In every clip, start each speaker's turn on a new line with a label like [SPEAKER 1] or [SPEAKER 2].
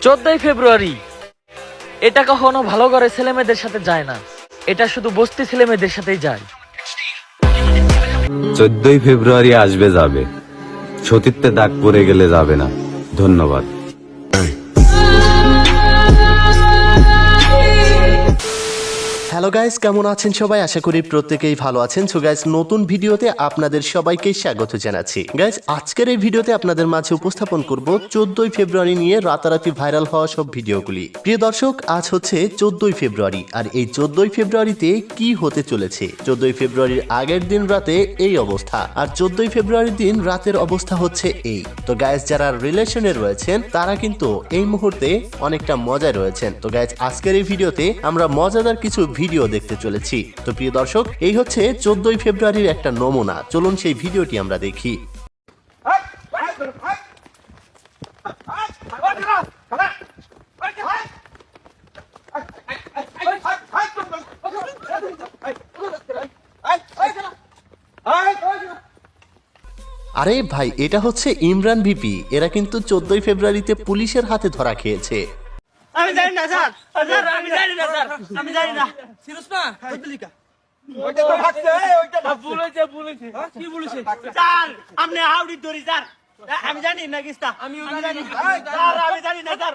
[SPEAKER 1] চোদ্দই ফেব্রুয়ারি। এটা কখনো ভালো করে ছেলে মেয়েদের সাথে যায় না। এটা শুধু বস্তি ছেলে মেয়েদের সাথেই যায়।
[SPEAKER 2] চোদ্দই ফেব্রুয়ারি আসবে যাবে। সতীত্বে দাগ পরে গেলে যাবে না। ধন্যবাদ।
[SPEAKER 3] হ্যালো গাইস কেমন আছেন সবাই? আশা করি প্রত্যেকেই ভালো আছেন। সো গাইস নতুন ভিডিওতে আপনাদের সবাইকে স্বাগত জানাচ্ছি। গাইস আজকের এই ভিডিওতে আপনাদের মাঝে উপস্থাপন করব চোদ্দই ফেব্রুয়ারি নিয়ে রাতারাতি ভাইরাল হওয়া সব ভিডিওগুলি। প্রিয় দর্শক, আজ হচ্ছে চোদ্দই ফেব্রুয়ারি, আর এই চোদ্দই ফেব্রুয়ারিতে কি হতে চলেছে? চোদ্দই ফেব্রুয়ারির আগের দিন রাতে এই অবস্থা, আর চোদ্দই ফেব্রুয়ারির দিন রাতের অবস্থা হচ্ছে এই। তো গাইস যারা রিলেশনে রয়েছেন, তারা কিন্তু এই মুহূর্তে অনেকটা মজায় রয়েছেন। তো গাইস আজকের এই ভিডিওতে আমরা মজাদার কিছু ভিডিও দেখতে চলেছি। তো প্রিয় দর্শক, এই হচ্ছে চোদ্দই ফেব্রুয়ারির একটা নমুনা। চলুন সেই ভিডিওটি আমরা দেখি। আরে ভাই, এটা হচ্ছে ইমরান ভিপি। এরা কিন্তু চোদ্দই ফেব্রুয়ারিতে পুলিশের হাতে ধরা খেয়েছে।
[SPEAKER 4] আমি জানি না স্যার। স্যার আমি জানি না স্যার। আমি জানি না। সিরিয়াস না। বদলিকা ওইটা তো ভাগছে ওইটা বলেছে বলেছে। কি বলেছে? স্যার আপনি হাউডি ধরি স্যার। আমি জানি না কিস্তা। আমি জানি স্যার আমি জানি না স্যার।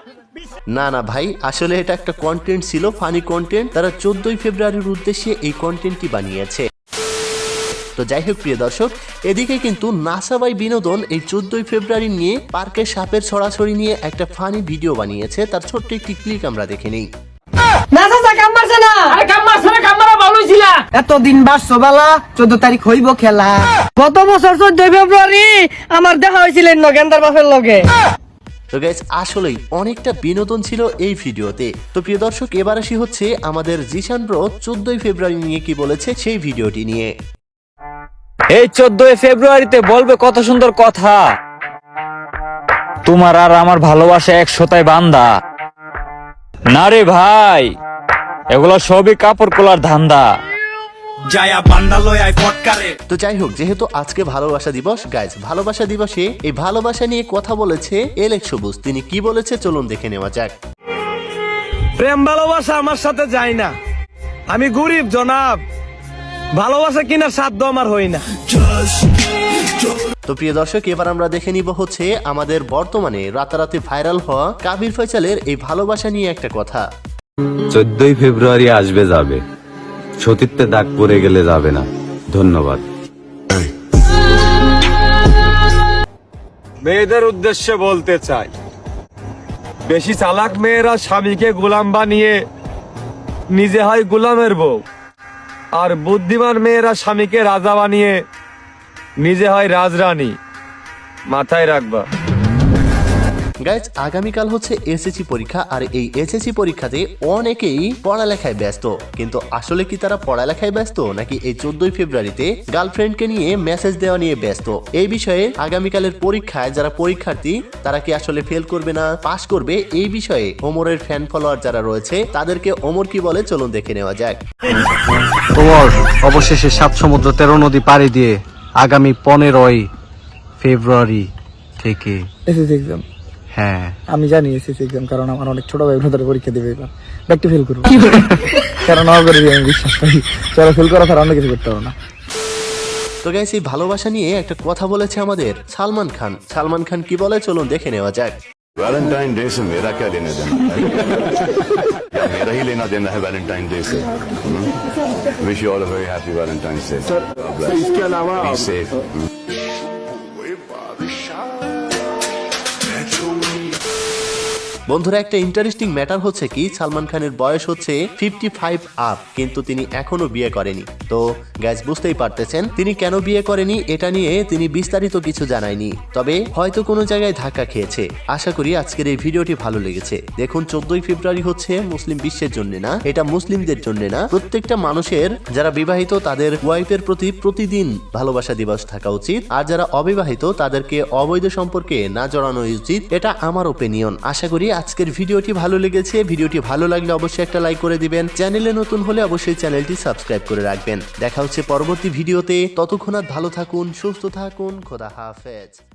[SPEAKER 3] না না ভাই আসলে এটা একটা কন্টেন্ট ছিল ফানি কন্টেন্ট তারা চোদ্দই ফেব্রুয়ারির উদ্দেশ্যে এই কন্টেন্টটি বানিয়েছে। তো যাই হোক প্রিয় দর্শক এদিকে কিন্তু নাসাবাই বিনোদন এই চোদ্দই ফেব্রুয়ারি নিয়ে পার্কে সাপের ছড়াছড়ি নিয়ে একটা ফানি ভিডিও বানিয়েছে। তার ছোট্ট একটি ক্লিক আমরা দেখে নেই।
[SPEAKER 5] না চাচা কাম মারছে না?
[SPEAKER 1] আরে কাম্মার সারা কাম্মারা ভালোই ছিলা।
[SPEAKER 5] এতদিন বাসছো বালা চোদ্দ তারিখ হইব খেলা। গত বছর চোদ্দই ফেব্রুয়ারি আমার দেখা হয়েছিল নগেন্দার বাপের লগে।
[SPEAKER 3] তো গাইস আসলেই অনেকটা বিনোদন ছিল এই ভিডিওতে। তো প্রিয় দর্শক এবার আসি হচ্ছে আমাদের জিশান ব্রো চোদ্দই ফেব্রুয়ারি নিয়ে কি বলেছে সেই ভিডিওটি নিয়ে।
[SPEAKER 6] এই চোদ্দই ফেব্রুয়ারিতে বলবে কত সুন্দর কথা। তোমার আর আমার ভালোবাসা এক শোতায় বান্দা। না রে ভাই এগুলো সবই কাপড় কোলার ধান্দা।
[SPEAKER 7] ফটকারে।
[SPEAKER 3] তো যাই হোক যেহেতু আজকে ভালোবাসা দিবস গাইজ ভালোবাসা দিবসে এই ভালোবাসা নিয়ে কথা বলেছে এলেক সবুজ। তিনি কি বলেছে চলুন দেখে নেওয়া যাক।
[SPEAKER 8] প্রেম ভালোবাসা আমার সাথে যায় না। আমি গরিব জনাব। ভালোবাসা কিনার সাধ্য আমার হই না।
[SPEAKER 3] তো প্রিয় দর্শক এবার আমরা দেখে নিব হচ্ছে আমাদের বর্তমানে রাতারাতি ভাইরাল হওয়া কাবির ফয়সালের এই ভালোবাসা নিয়ে একটা কথা।
[SPEAKER 2] চোদ্দই ফেব্রুয়ারি আসবে যাবে। সতীত্বে দাগ পড়ে গেলে যাবে না। ধন্যবাদ।
[SPEAKER 8] মেয়েদের উদ্দেশ্যে বলতে চাই বেশি চালাক মেয়েরা স্বামীকে গোলাম বানিয়ে নিজে হয় গোলামের বউ। আর বুদ্ধিমান মেয়েরা স্বামীকে রাজা বানিয়ে নিজে হয় রাজরানী। মাথায় রাখবা।
[SPEAKER 3] গাইজ আগামীকাল হচ্ছে এসএসসি পরীক্ষা আর এই এসএসসি পরীক্ষাতে অনেকেই পড়ালেখায় ব্যস্ত। কিন্তু আসলে কি তারা পড়ালেখায় ব্যস্ত নাকি এই চোদ্দই ফেব্রুয়ারিতে গার্লফ্রেন্ডকে নিয়ে মেসেজ দেওয়া নিয়ে ব্যস্ত? এই বিষয়ে আগামীকালের পরীক্ষায় যারা পরীক্ষার্থী তারা কি আসলে ফেল করবে না পাশ করবে? এই বিষয়ে ওমরের ফ্যান ফলোয়ার যারা রয়েছে তাদেরকে ওমর কি বলে? চলুন দেখে নেওয়া যাক।
[SPEAKER 9] তোমার অবশেষে সাত সমুদ্র তেরো নদী পাড়ি দিয়ে আগামী পনেরোই ফেব্রুয়ারি থেকে
[SPEAKER 10] এসএসসি এক্সাম
[SPEAKER 9] হ্যাঁ
[SPEAKER 10] আমি জানি এসএসসি এক্সাম কারণ আমার অনেক ছোট ভাই বোনেরা পরীক্ষা দেবে এবার ব্যাকটি ফেল করবো কারণ অগরে আমি বিশ্বাস করি চলো ফেল করা ছাড়া অন্য কিছু করতে পারবো না
[SPEAKER 3] তো গাইস এই ভালোবাসা নিয়ে একটা কথা বলেছে আমাদের সালমান খান সালমান খান কি বলে চলুন দেখে নেওয়া যাক
[SPEAKER 11] वैलेंटाइन डे से मेरा क्या लेना देना है या मेरा ही लेना देना है वैलेंटाइन डे से wish you all a very happy Valentine day इसके अलावा
[SPEAKER 3] বন্ধুরা, একটা ইন্টারেস্টিং ম্যাটার হচ্ছে কি, সালমান খানের বয়স হচ্ছে ফিফটি ফাইভ আপ কিন্তু তিনি এখনও বিয়ে করেনি। তো গ্যাস বুঝতেই পারতেছেন, তিনি কেন বিয়ে করেনি, এটা নিয়ে তিনি বিস্তারিত কিছু জানায়নি। তবে, হয়তো কোনো জায়গায় ধাক্কা খেয়েছে। আশা করি আজকের এই ভিডিওটি ভালো লেগেছে। দেখুন, চোদ্দই ফেব্রুয়ারি হচ্ছে মুসলিম বিশ্বের জন্য না, এটা মুসলিমদের জন্য না, প্রত্যেকটা মানুষের, যারা বিবাহিত, তাদের ওয়াইফের প্রতি প্রতিদিন ভালোবাসা দিবস থাকা উচিত, আর যারা অবিবাহিত, তাদেরকে অবৈধ সম্পর্কে না জড়ানো উচিত, এটা আমার ওপিনিয়ন আশা করি আজকের ভিডিওটি ভালো লেগেছে, ভিডিওটি ভালো লাগলে অবশ্যই একটা লাইক করে দিবেন। চ্যানেলে নতুন হলে অবশ্যই চ্যানেলটি সাবস্ক্রাইব করে রাখবেন। দেখা হচ্ছে পরবর্তী ভিডিওতে। ততক্ষণ ভালো থাকুন, সুস্থ থাকুন, খোদা হাফেজ।